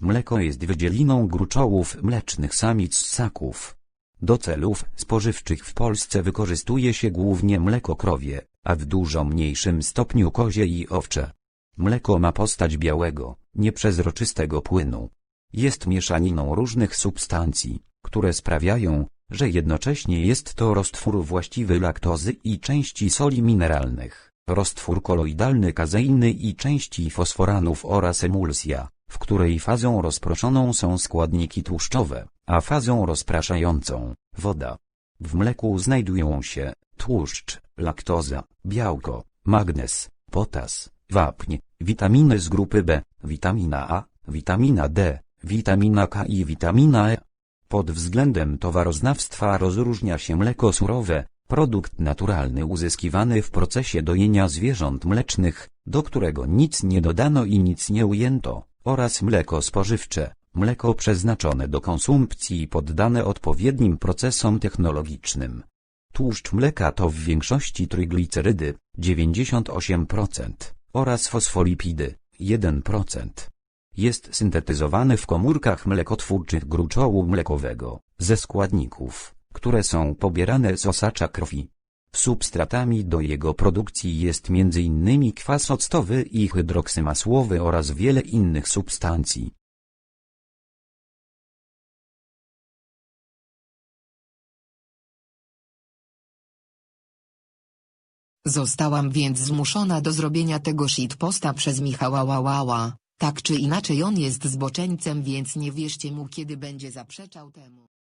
Mleko jest wydzieliną gruczołów mlecznych samic ssaków. Do celów spożywczych w Polsce wykorzystuje się głównie mleko krowie, a w dużo mniejszym stopniu kozie i owcze. Mleko ma postać białego, nieprzezroczystego płynu. Jest mieszaniną różnych substancji, które sprawiają, że jednocześnie jest to roztwór właściwy laktozy i części soli mineralnych, roztwór koloidalny kazeiny i części fosforanów oraz emulsja, w której fazą rozproszoną są składniki tłuszczowe, a fazą rozpraszającą woda. W mleku znajdują się tłuszcz, laktoza, białko, magnez, potas, wapń, witaminy z grupy B, witamina A, witamina D, witamina K i witamina E. Pod względem towaroznawstwa rozróżnia się mleko surowe, produkt naturalny uzyskiwany w procesie dojenia zwierząt mlecznych, do którego nic nie dodano i nic nie ujęto, oraz mleko spożywcze, mleko przeznaczone do konsumpcji i poddane odpowiednim procesom technologicznym. Tłuszcz mleka to w większości trójglicerydy 98% oraz fosfolipidy 1%. Jest syntetyzowany w komórkach mlekotwórczych gruczołu mlekowego, ze składników, które są pobierane z osacza krwi. Substratami do jego produkcji jest m.in. kwas octowy i hydroksymasłowy oraz wiele innych substancji. Zostałam więc zmuszona do zrobienia tego shitposta przez Michała Łałała. Tak czy inaczej on jest zboczeńcem więc nie wierzcie mu kiedy będzie zaprzeczał temu.